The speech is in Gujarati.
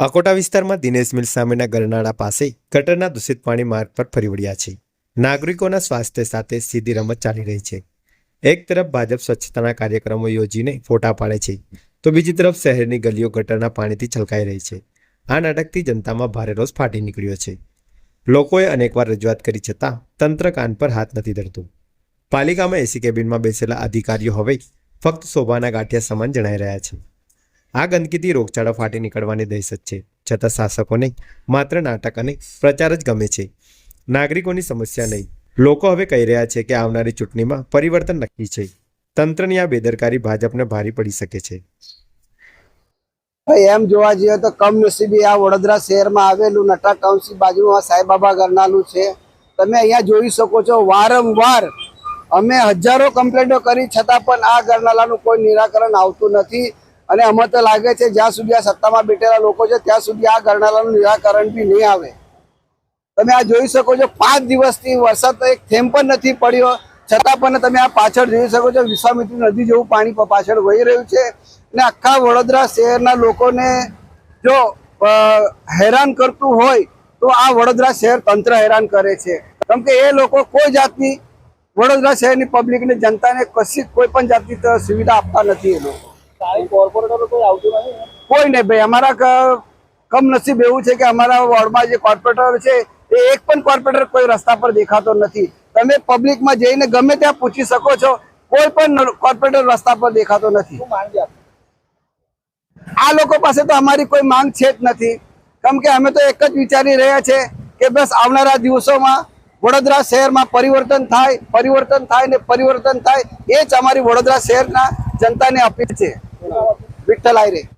અકોટા વિસ્તારમાં દિનેશ મિલ સામેના ગરનાળા પાસે ગટરના દૂષિત પાણી માર્ગ પર ફરી વળ્યા છે. નાગરિકોના સ્વાસ્થ્ય સાથે સીધી રમત ચાલી રહી છે. એક તરફ ભાજપ સ્વચ્છતાના કાર્યક્રમો યોજીને ફોટા પાડે છે, તો બીજી તરફ શહેરની ગલીઓ ગટરના પાણીથી છલકાઈ રહી છે. આ નાટકથી જનતામાં ભારે રોષ ફાટી નીકળ્યો છે. લોકોએ અનેકવાર રજૂઆત કરી છતાં તંત્ર કાન પર હાથ નથી ધરતું. પાલિકામાં એસી કેબિનમાં બેસેલા અધિકારીઓ હવે ફક્ત શોભાના ગાંઠિયા સમાન જણાઈ રહ્યા છે. આ ગંદકીથી રોગચાળો ફાટી નીકળવાની દહેશત છે. છતાં શાસકોને માત્ર નાટક અને પ્રચાર જ ગમે છે. નાગરિકોની સમસ્યા નહીં. લોકો હવે કહી રહ્યા છે કે આવનારી ચૂંટણીમાં પરિવર્તન નક્કી છે. તંત્રની આ બેદરકારી ભાજપને ભારી પડી શકે છે. એમ જોવા જઈએ તો કમનસીબી આ વડોદરા શહેરમાં આવેલું નટા કાઉન્સિલ બાજુમાં સાંઈબાબા ગરનાલું છે. તમે અહીંયા જોઈ શકો છો, વારંવાર અમે હજારો કમ્પ્લેન્ટો કરી, છતાં પણ આ ગરનાલાનું કોઈ નિરાકરણ આવતું નથી. અને અમે તો લાગે છે જ્યાં સુધી આ સત્તામાં બેઠેલા લોકો છે, ત્યાં સુધી આ ગરનાલાનું નિરાકરણ બી નહીં આવે. તમે આ જોઈ શકો છો, પાંચ દિવસથી વરસાદ તો એક થેમ પણ નથી પડ્યો. છતાં પણ તમે આ પાછળ જોઈ શકો છો, વિશ્વામિત્રી નદી જેવું પાણી પાછળ વહી રહ્યું છે. અને આખા વડોદરા શહેરના લોકોને જો હેરાન કરતું હોય, તો આ વડોદરા શહેર તંત્ર હેરાન કરે છે. કેમ કે એ લોકો કોઈ જાતની, વડોદરા શહેરની પબ્લિકને જનતાને કશી કોઈ પણ જાતની સુવિધા આપતા નથી એ લોકો. કોઈ નહીં ભાઈ અમારા કમનસીબ એવું છે કે અમારા વોર્ડમાં જે કોર્પોરેટર છે એ એક પણ કોર્પોરેટર કોઈ રસ્તા પર દેખાતો નથી. તમે પબ્લિકમાં જઈને ગમે ત્યાં પૂછી શકો છો કોઈ પણ કોર્પોરેટર રસ્તા પર દેખાતો નથી. આ લોકો પાસે તો અમારી કોઈ માંગ છે જ નથી. કેમ કે અમે તો એક જ વિચારી રહ્યા છે કે બસ આવનારા દિવસોમાં વડોદરા શહેરમાં પરિવર્તન થાય પરિવર્તન થાય ને પરિવર્તન થાય એ જ અમારી વડોદરા શહેરના જનતાને અપીલ છે. વિઠ્ઠલ આયરે